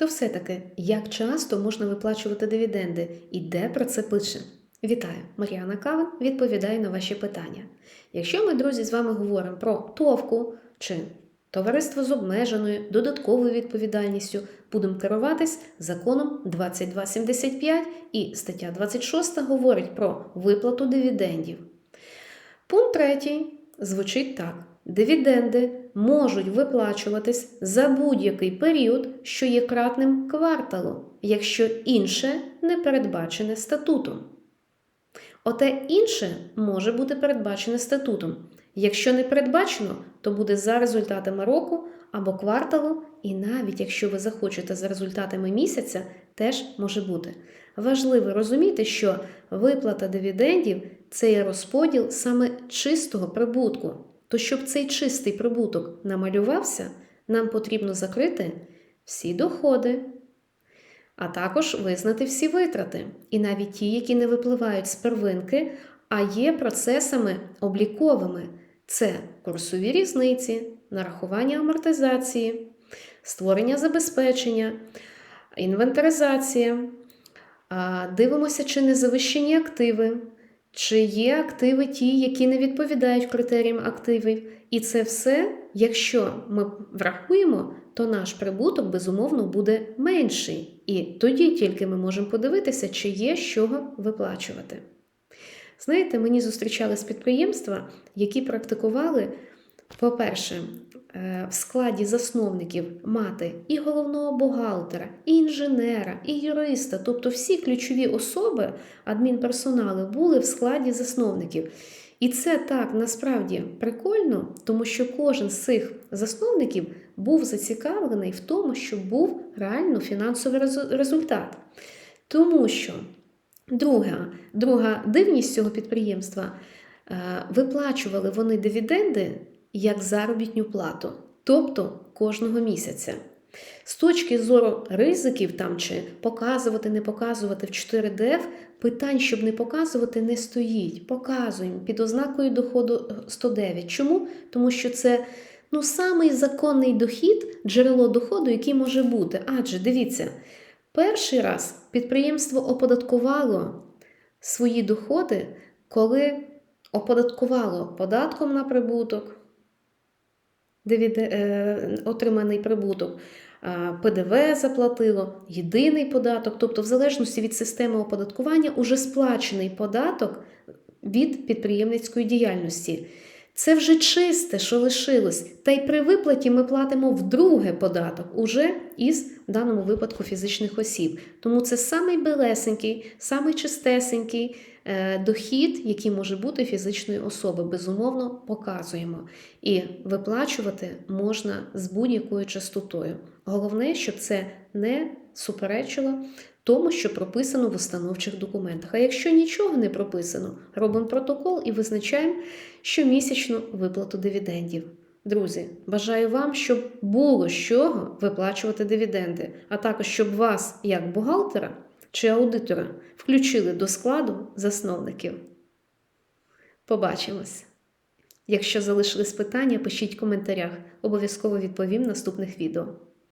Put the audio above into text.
То все-таки, як часто можна виплачувати дивіденди і де про це пише? Вітаю, Мар'яна Кавин відповідає на ваші питання. Якщо ми, друзі, з вами говоримо про товку чи товариство з обмеженою додатковою відповідальністю, будемо керуватись законом 2275 і стаття 26 говорить про виплату дивідендів. Пункт 3 звучить так: дивіденди можуть виплачуватись за будь-який період, що є кратним кварталу, якщо інше не передбачене статутом. Оте інше може бути передбачене статутом. Якщо не передбачено, то буде за результатами року або кварталу, і навіть якщо ви захочете за результатами місяця, теж може бути. Важливо розуміти, що виплата дивідендів це є розподіл саме чистого прибутку. То щоб цей чистий прибуток намалювався, нам потрібно закрити всі доходи, а також визнати всі витрати, і навіть ті, які не випливають з первинки, а є процесами обліковими. Це курсові різниці, нарахування амортизації, створення забезпечення, інвентаризація. Дивимося, чи не завищені активи, чи є активи ті, які не відповідають критеріям активів. І це все, якщо ми врахуємо, то наш прибуток, безумовно, буде менший. І тоді тільки ми можемо подивитися, чи є з чого виплачувати. Знаєте, мені зустрічались підприємства, які практикували, по-перше, в складі засновників мати і головного бухгалтера, і інженера, і юриста, тобто всі ключові особи адмінперсонали були в складі засновників. І це так насправді прикольно, тому що кожен з цих засновників був зацікавлений в тому, щоб був реально фінансовий результат. Тому що друга, друга дивність цього підприємства е, виплачували вони дивіденди як заробітню плату, тобто кожного місяця. З точки зору ризиків там чи показувати, не показувати в 4DF, питань, щоб не показувати, не стоїть. Показуємо під ознакою доходу 109. Чому? Тому що це ну, самий законний дохід, джерело доходу, який може бути. Адже дивіться, перший раз підприємство оподаткувало свої доходи, коли оподаткувало податком на прибуток отриманий прибуток, ПДВ заплатило, єдиний податок, тобто, в залежності від системи оподаткування, уже сплачений податок від підприємницької діяльності. Це вже чисте, що лишилось. Та й при виплаті ми платимо вдруге податок уже із в даному випадку фізичних осіб. Тому це самий белесенький, самий чистесенький е, дохід, який може бути фізичної особи. Безумовно, показуємо. І виплачувати можна з будь-якою частотою. Головне, щоб це не суперечило тому, що прописано в установчих документах. А якщо нічого не прописано, робимо протокол і визначаємо щомісячну виплату дивідендів. Друзі, бажаю вам, щоб було з чого виплачувати дивіденди, а також щоб вас, як бухгалтера чи аудитора, включили до складу засновників. Побачимось! Якщо залишились питання, пишіть в коментарях. Обов'язково відповім в наступних відео.